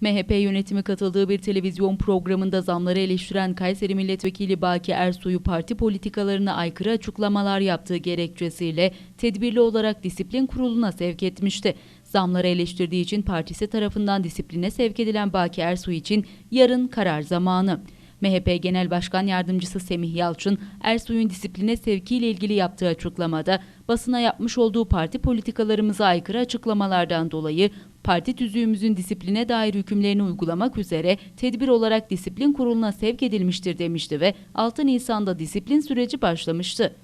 MHP yönetimi katıldığı bir televizyon programında zamları eleştiren Kayseri Milletvekili Baki Ersoy'u parti politikalarına aykırı açıklamalar yaptığı gerekçesiyle tedbirli olarak disiplin kuruluna sevk etmişti. Zamları eleştirdiği için partisi tarafından disipline sevk edilen Baki Ersoy için yarın karar zamanı. MHP Genel Başkan Yardımcısı Semih Yalçın, Ersoy'un disipline sevkiyle ilgili yaptığı açıklamada basına yapmış olduğu parti politikalarımıza aykırı açıklamalardan dolayı parti tüzüğümüzün disipline dair hükümlerini uygulamak üzere tedbir olarak disiplin kuruluna sevk edilmiştir demişti ve 6 Nisan'da disiplin süreci başlamıştı.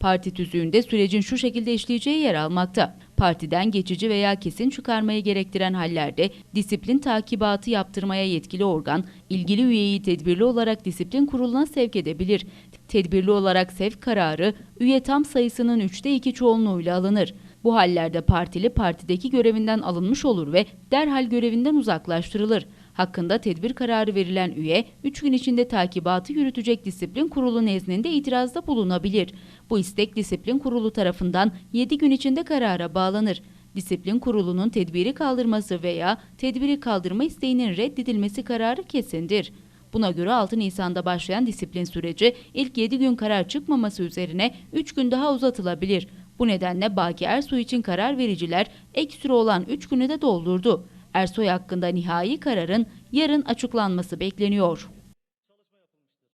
Parti tüzüğünde sürecin şu şekilde işleyeceği yer almakta. Partiden geçici veya kesin çıkarmayı gerektiren hallerde disiplin takibatı yaptırmaya yetkili organ, ilgili üyeyi tedbirli olarak disiplin kuruluna sevk edebilir. Tedbirli olarak sevk kararı, üye tam sayısının üçte iki çoğunluğuyla alınır. Bu hallerde partili partideki görevinden alınmış olur ve derhal görevinden uzaklaştırılır. Hakkında tedbir kararı verilen üye 3 gün içinde takibatı yürütecek disiplin kurulu nezdinde itirazda bulunabilir. Bu istek disiplin kurulu tarafından 7 gün içinde karara bağlanır. Disiplin kurulunun tedbiri kaldırması veya tedbiri kaldırma isteğinin reddedilmesi kararı kesindir. Buna göre 6 Nisan'da başlayan disiplin süreci ilk 7 gün karar çıkmaması üzerine 3 gün daha uzatılabilir. Bu nedenle Baki Ersoy için karar vericiler ek süre olan 3 günü de doldurdu. Ersoy hakkında nihai kararın yarın açıklanması bekleniyor.